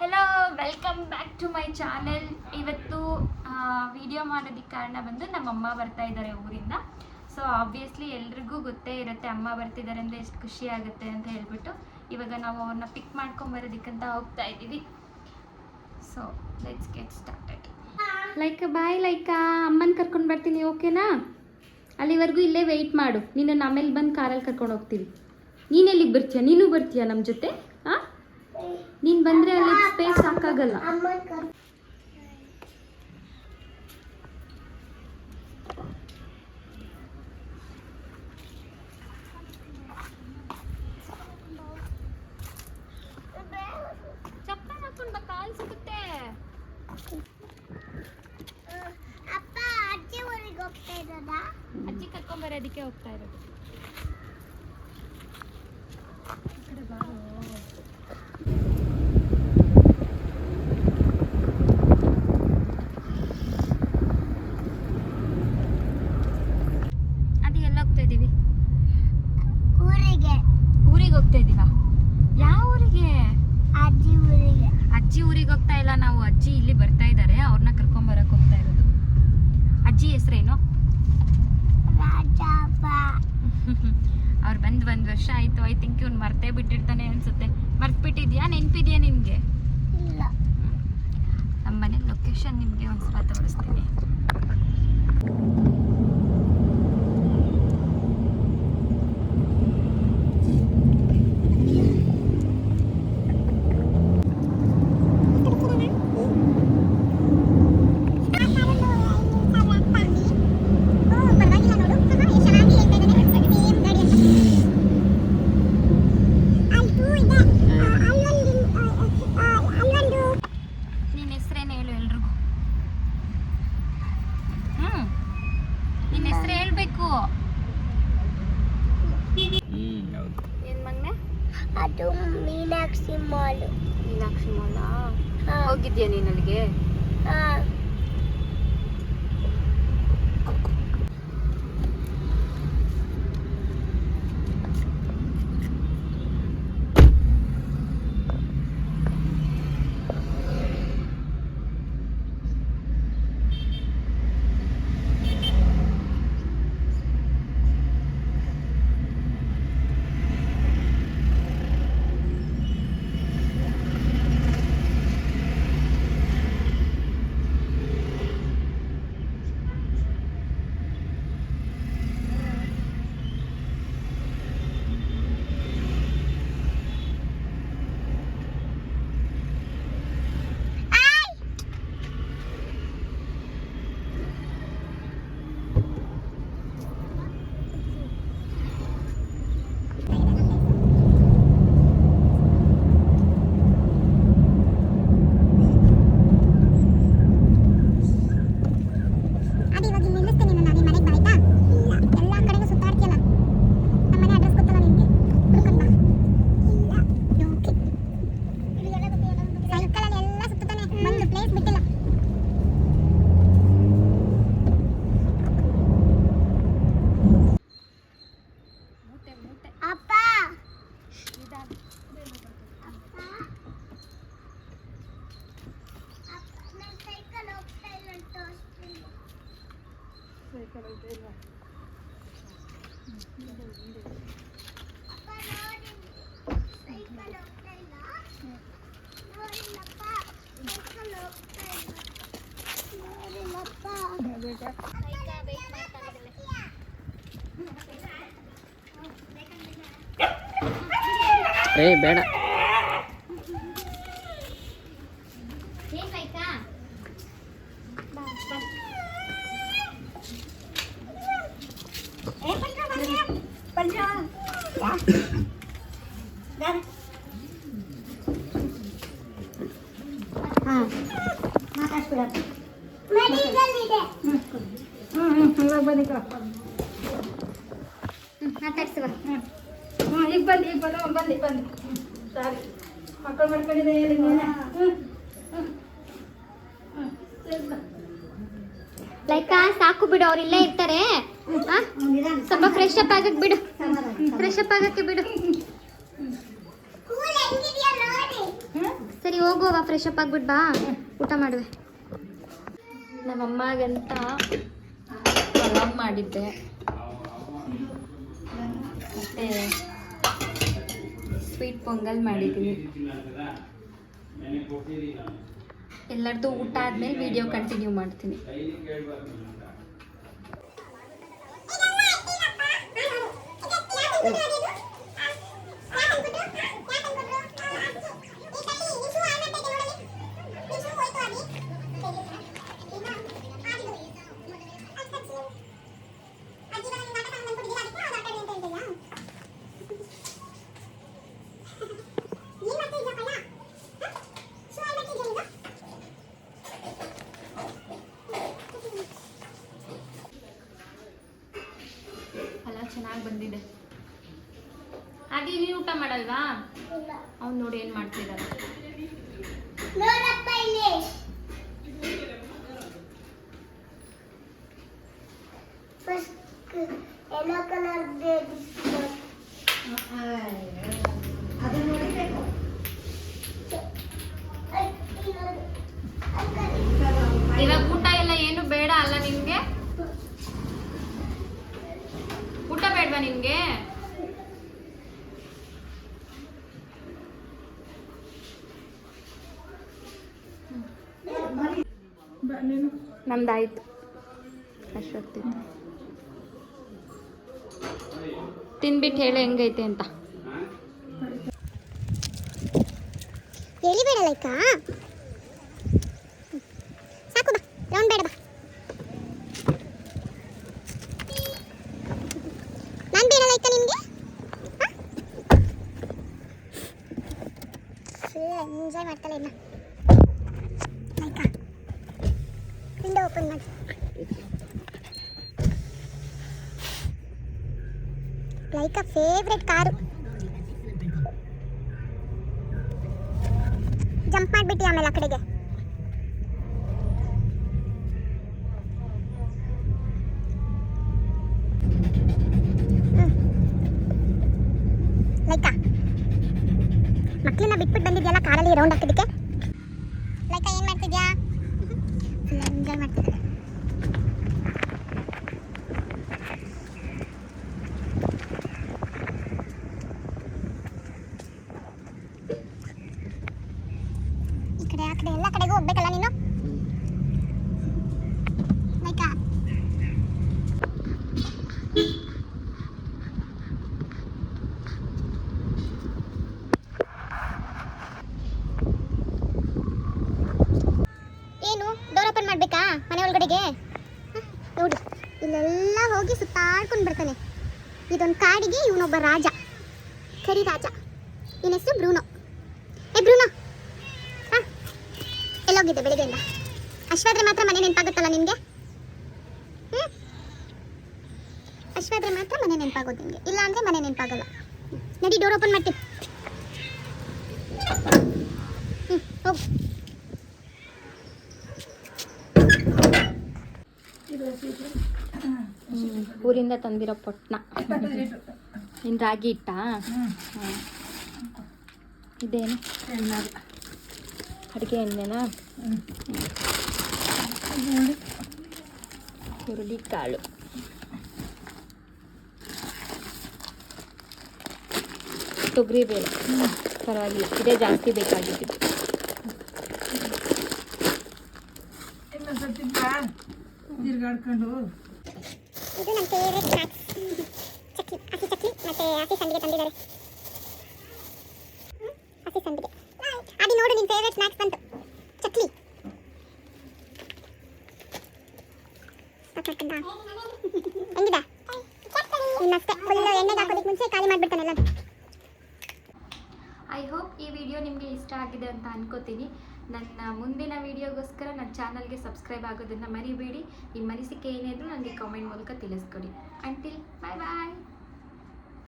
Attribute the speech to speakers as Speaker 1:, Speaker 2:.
Speaker 1: Hello welcome back to my channel ಇವತ್ತು video ಮಾಡೋದಕ್ಕೆ ಕಾರಣ ಬಂದು ನಮ್ಮ ಅಮ್ಮ ಬರ್ತಾ ಇದ್ದಾರೆ ಊರಿಂದ. ಸೊ ಆಬ್ವಿಯಸ್ಲಿ ಎಲ್ರಿಗೂ ಗೊತ್ತೇ ಇರುತ್ತೆ, ಅಮ್ಮ ಬರ್ತಿದ್ದಾರೆ ಅಂದರೆ ಎಷ್ಟು ಖುಷಿ ಆಗುತ್ತೆ ಅಂತ ಹೇಳ್ಬಿಟ್ಟು ಇವಾಗ ನಾವು ಅವ್ರನ್ನ ಪಿಕ್ ಮಾಡ್ಕೊಂಬರೋದಕ್ಕಂತ ಹೋಗ್ತಾ ಇದ್ದೀವಿ. So let's get started
Speaker 2: like, bye like. ಅಮ್ಮನ ಕರ್ಕೊಂಡು ಬರ್ತೀನಿ ಓಕೆನಾ ಅಲ್ಲಿವರೆಗೂ ಇಲ್ಲೇ ವೆಯ್ಟ್ ಮಾಡು. ನಿನ್ನನ್ನು ಆಮೇಲೆ ಬಂದು ಕಾರಲ್ಲಿ ಕರ್ಕೊಂಡು ಹೋಗ್ತೀವಿ. ನೀನೆಲ್ಲಿಗೆ ಬರ್ತೀಯಾ? ನೀನು ಬರ್ತೀಯಾ ನಮ್ಮ ಜೊತೆ? ನೀನು ಬಂದ್ರೆ ಅಲ್ಲಿ ಸ್ಪೇಸ್ ಸಾಕಾಗಲ್ಲ.
Speaker 3: ಅಜ್ಜಿ ಊರಿಗೆ ಹೋಗ್ತಾ ಇರೋದಾ
Speaker 2: ಅಜ್ಜಿ ಕರ್ಕೊಂಬರೋದಕ್ಕೆ ಹೋಗ್ತಾ ಇರೋದು ಈ ಕಡೆ ಬಾರೋ. ಅದು ಎಲ್ಲ ಹೋಗ್ತಾ ಇದ್ದೀವಿ
Speaker 3: ಊರಿಗೆ
Speaker 2: ಊರಿಗೆ ಹೋಗ್ತಾ ಇದ್ದೀವಾ ಯಾವ ಊರಿಗೆ
Speaker 3: ಅಜ್ಜಿ ಊರಿಗೆ
Speaker 2: ಅಜ್ಜಿ ಊರಿಗೆ ಹೋಗ್ತಾ ಇಲ್ಲ ನಾವು ಅಜ್ಜಿ ಇಲ್ಲಿ ಬರ್ತಾ ಇದ್ದಾರೆ ಅವ್ರನ್ನ ಕರ್ಕೊಂಬರಕ್ಕೆ ಹೋಗ್ತಾ ಇರೋದು. ಅಜ್ಜಿ ಹೆಸರೇನು? ಅವ್ರು ಬಂದು ಒಂದು ವರ್ಷ ಆಯಿತು ಐ ಥಿಂಕ್ ಇವ್ನು ಮರ್ತೇ ಬಿಟ್ಟಿರ್ತಾನೆ ಅನ್ಸುತ್ತೆ. ಮರ್ತ್ಬಿಟ್ಟಿದ್ಯಾ ನೆನಪಿದ್ಯಾ ನಿನಗೆ?
Speaker 3: ಇಲ್ಲ.
Speaker 2: ನಮ್ಮ ಮನೆ ಲೊಕೇಶನ್ ನಿಮಗೆ ಒಂದು ಸಲ ತೋರಿಸ್ತೀನಿ ನಿನ್ನ ಹೆಸ್ರೇನು ಹೇಳು ಎಲ್ರಿಗೂ ಹ್ಞೂ ನಿನ್ನ ಹೆಸ್ರು ಹೇಳ್ಬೇಕು. ಏನು ಮಗ್ನೆ?
Speaker 3: ಅದು ಮೀನಾಕ್ಷಿ ಮಾಲ್.
Speaker 2: ಮೀನಾಕ್ಷಿ ಮಾಲ್? ಹೋಗಿದ್ಯಾ ನೀನ್ ಅಲ್ಲಿಗೆ
Speaker 3: ಅದು ಇವಾಗ ಇಲ್ಲಿ ನಿಲ್ಲಿಸ್ತೀನಿ ನಾನು ಅದೇ ಮನೆಗೆ ಬಾ ಆಯ್ತಾ ಎಲ್ಲ ಕಡೆಗೂ ಸುತ್ತಾಡ್ತೀಯಲ್ಲ ನಮ್ಮ ಮನೆ ಅಡ್ರೆಸ್ ಗೊತ್ತಲ್ಲ ನಿನಗೆ ಹುಡ್ಕೊಂಡ್ ಬಾ ಇಲ್ಲ ಓಕೆ ಸೈಕಲಲ್ಲಿ ಎಲ್ಲ ಸುತ್ತಾನೆ ಒಂದು ಪ್ಲೇಸ್ ಬಿಟ್ಟಿಲ್ಲ
Speaker 2: ಮೂಟೆ ಮೂಟೆ
Speaker 3: ಅಪ್ಪ
Speaker 2: ನಿಧಾನ.
Speaker 3: ಅಪ್ಪ ಅಪ್ಪ ನನ್ನ ಸೈಕಲ್ ಹೋಗ್ತಾ ಇಲ್ಲ ಅಂತ ತೋರಿಸ್ತೀನಿ ಅಪ್ಪ ನೋಡಿ ಸೈಕಲ್ ಹೋಗ್ತಾ ಇಲ್ಲ ನೋಡಿಲ್ಲಪ್ಪ ಸೈಕಲ್ ಹೋಗ್ತಾ ಇಲ್ಲ ನೋಡಿಲ್ಲಪ್ಪ
Speaker 4: ಏ ಬೇಡ
Speaker 2: ಏನ್ ಬೇಕಾ ಬಾ ಬಾ
Speaker 3: ಇದೆ
Speaker 2: ಮಾತಾಡ್ಸುವ
Speaker 1: ಈಗ ಬಂದು ಈಗ ಬಂದು ಬಂದು ಬಂದು ಸಾರಿ ಮಕ್ಕಳು ಮಾಡ್ಕೊಂಡಿದ್ದೆ ಹೇಳಿ.
Speaker 2: ಲೈಕ ಸಾಕು ಬಿಡು ಅವ್ರು ಇಲ್ಲೇ ಇರ್ತಾರೆ? ಸ್ವಲ್ಪ ಫ್ರೆಶ್ ಅಪ್ ಆಗಕ್ ಬಿಡು ಫ್ರೆಶ್ ಅಪ್ ಆಗಕ್ಕೆ ಬಿಡು
Speaker 1: ಹ್ಮ್?
Speaker 2: ಹೋಗುವಾಗ ಫ್ರೆಶ್ ಅಪ್ ಆಗ್ಬಿಟ್ಟು ಬಾ. ಊಟ ಮಾಡುವೆ. ನಮ್ಮಮ್ಮಗಂತ ಪಲಾವ್ ಮಾಡಿದ್ದೆ. ಮತ್ತು ಸ್ವೀಟ್ ಪೊಂಗಲ್ ಮಾಡಿದ್ದೀನಿ. ಎಲ್ಲರದ್ದು ಊಟ ಆದಮೇಲೆ ವಿಡಿಯೋ ಕಂಟಿನ್ಯೂ ಮಾಡ್ತೀನಿ. ಚೆನ್ನಾಗಿ ಬಂದಿದೆ. ಹಾಗೆ ನೀವು ಊಟ ಮಾಡಲ್ವಾ? ಅವ್ನು ನೋಡಿ ಏನು ಮಾಡ್ತಿದ್ದಾರೆ
Speaker 5: ನೋಡಪ್ಪ ಇಲ್ಲಿ ಫಸ್ಟ್ ಎಲ್ಲೋ ಕಲರ್
Speaker 1: ಇವಾಗ ಊಟ ಎಲ್ಲ ಏನು ಬೇಡ ಅಲ್ಲ ನಿನ್ಗೆ ಊಟ ಬೇಡವಾ ನಿನ್ಗೆ?
Speaker 2: ನಮ್ದಾಯ್ತು. ಅಷ್ಟೊತ್ತಿತ್ತು ತಿನ್ಬಿಟ್ಟು ಹೇಳ ಹೆಂಗೈತೆ ಅಂತ.
Speaker 5: ಎಳಿಬೇಡ ಲೈಕ ಸಾಕು ಬಾ ರೌಂಡ್ ಬೇಡ ಬಾ ನಾನು ಬೇಡ ಲೈಕ ನಿಮಗೆ ಎಂಜಾಯ್ ಮಾಡ್ತಾಳೆ ಇನ್ನ ಲೈಕ ವಿಂಡೋ ಓಪನ್ ಮಾಡಿ ಲೈಕ ಫೇವ್ರೆಟ್ ಕಾರು ಜಂಪ್ ಮಾಡಿಬಿಟ್ಟು ಆಮೇಲೆ ಆ ಕಡೆಗೆ ಹ್ಮ್. ಲೈಕಾ ಮಕ್ಕಳನ್ನ ಬಿಟ್ಬಿಟ್ಟು ಬಂದಿದ್ಯಲ್ಲ ಕಾರಲ್ಲಿ ರೌಂಡ್ ಹಾಕಿದ್ದಕ್ಕೆ ಲೈಕಾ ಏನು ಮಾಡ್ತಿದ್ಯಾ ಫುಲ್ ಎಂಜಾಯ್ ಮಾಡ್ತಿದ್ದೆ ಈ ಕಡೆ ಆ ಕಡೆ ಎಲ್ಲ ಕಡೆಗೂ ಹೋಗ್ಬೇಕಲ್ಲ ನೀನು ಲೈಕಾ ಏನು ಡೋರ್ ಓಪನ್ ಮಾಡ್ಬೇಕಾ ಮನೆ ಒಳಗಡೆಗೆ ಹ, ನೋಡಿ ಇಲ್ಲೆಲ್ಲ ಹೋಗಿ ಸುತ್ತಾಡ್ಕೊಂಡು ಬರ್ತಾನೆ ಇದೊಂದು ಕಾಡಿಗೆ ಇವನೊಬ್ಬ ರಾಜ. ಕರಿ ರಾಜ. ಇವನ ಹೆಸರು ಬ್ರೂನೋ. ಏ, ಬ್ರೂನೋ. ಹಾಂ. ಎಲ್ಲೋಗಿದ್ದೆ ಬೆಳಿಗ್ಗೆಯಿಂದ. ಅಶ್ವಾದ್ರೆ ಮಾತ್ರ ಮನೆ ನೆನಪಾಗುತ್ತಲ್ಲ ನಿನಗೆ? ಹ್ಞೂ ಅಶ್ವಾದ್ರೆ ಮಾತ್ರ ಮನೆ ನೆನಪಾಗೋದು ನಿಮಗೆ ಇಲ್ಲ ಅಂದರೆ ಮನೆ ನೆನಪಾಗಲ್ಲ. ನಡಿ ಡೋರ್ ಓಪನ್ ಮಾಡ್ತೀನಿ.
Speaker 2: ಊರಿಂದ ತಂದಿರೋ ಪೊಟ್ನ. ಇನ್ನು ರಾಗಿ ಇಟ್ಟ? ಇದೇನು? ಅಡುಗೆ ಎಣ್ಣೆನಾ? ಹುರುಳಿ ಕಾಳು ತೊಗರಿ ಬೇಳೆ ಪರವಾಗಿಲ್ಲ. ಇದೇ ಜಾಸ್ತಿ ಬೇಕಾಗಿದ್ದು.
Speaker 5: ಇದು ನನ್ನ ಫೇವ್ರೆಟ್ ಸ್ನಾಕ್ಸ್ ಚಕ್ಕಿ ಹಸಿ ಚಕ್ಕಿ ಮತ್ತೆ ಹಸಿ ಸಂಡಿಗೆ ತಂದಿದ್ದಾರೆ. ಹಸಿ ಸಂಡಿಗೆ. ಅದು ನೋಡು ನಿನ್ನ ಫೇವ್ರೆಟ್ ಸ್ನಾಕ್ಸ್ ಬಂತು. ಚಕ್ಲಿ. ಹೆಂಗಿದ? ಇನ್ನಷ್ಟೇ ಫುಲ್ ಎಣ್ಣೆಗೆ ಹಾಕೋದಕ್ಕೆ ಮುಂಚೆ ಖಾಲಿ ಮಾಡಿಬಿಡ್ತಾನೆಲ್ಲ
Speaker 1: ಐ ಹೋಪ್ ಈ ವಿಡಿಯೋ ನಿಮಗೆ ಇಷ್ಟ ಆಗಿದೆ ಅಂತ ಅನ್ಕೋತೀನಿ. ನನ್ನ ಮುಂದಿನ ವೀಡಿಯೋಗೋಸ್ಕರ ನನ್ನ ಚಾನಲ್ಗೆ ಸಬ್ಸ್ಕ್ರೈಬ್ ಆಗೋದನ್ನು ಮರಿಬೇಡಿ. ನಿಮ್ಮ ಅನಿಸಿಕೆ ಏನಿದ್ರು ನನಗೆ ಕಾಮೆಂಟ್ ಮೂಲಕ ತಿಳಿಸ್ಕೊಡಿ. ಅಂಟಿಲ್ ಬಾಯ್ ಬಾಯ್